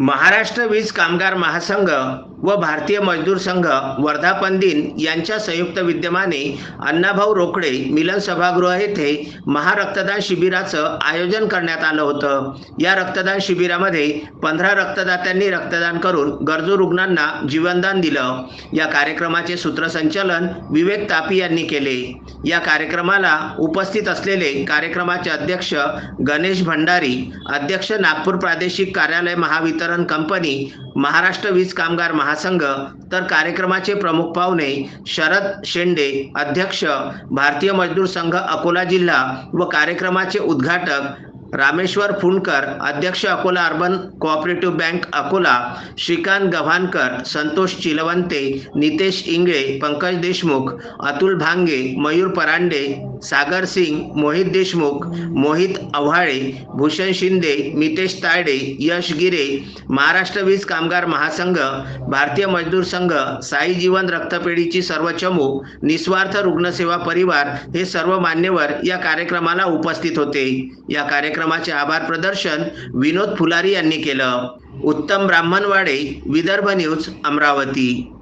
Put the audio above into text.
महाराष्ट्र वीज कामगार महासंघ व भारतीय मजदूर संघ वर्धापन दिन यांच्या संयुक्त विद्यमाने अण्णाभाऊ रोकडे मिलन सभागृह येथे महारक्तदान शिबिराचं आयोजन करण्यात आलं होतं. या रक्तदान शिबिरामध्ये पंधरा रक्तदात्यांनी रक्तदान करून गरजू रुग्णांना जीवनदान दिलं. या कार्यक्रमाचे सूत्रसंचालन विवेक तापी यांनी केले. या कार्यक्रमाला उपस्थित असलेले कार्यक्रमाचे अध्यक्ष गणेश भंडारी अध्यक्ष नागपूर प्रादेशिक कार्यालय महावितरण कंपनी महाराष्ट्र वीज कामगार महा महासंघ तर कार्यक्रमाचे प्रमुख पाहुणे शरद शेंडे अध्यक्ष भारतीय मजदूर संघ अकोला जिल्हा व कार्यक्रमाचे उद्घाटक रामेश्वर फुंडकर अध्यक्ष Akola urban cooperative bank Akola Shrikant Gavhankar Santosh Chilwante Nitesh Ingle Pankaj Deshmukh Atul Bhange Mayur Parande Sagar Singh Mohit Deshmukh Mohit Avhale Bhushan Shinde Mitesh Tayde Yash Gire Maharashtra वीज कामगार महासंघ भारतीय मजदूर संघ साई जीवन रक्तपेढीची सर्व चमू निस्वार्थ रुग्णसेवा परिवार हे सर्व मान्यवर या कार्यक्रमाला उपस्थित होते. या कार्यक्रमाचे आभार प्रदर्शन विनोद फुलारी यांनी केलं. उत्तम ब्राह्मणवाडे विदर्भ न्यूज अमरावती.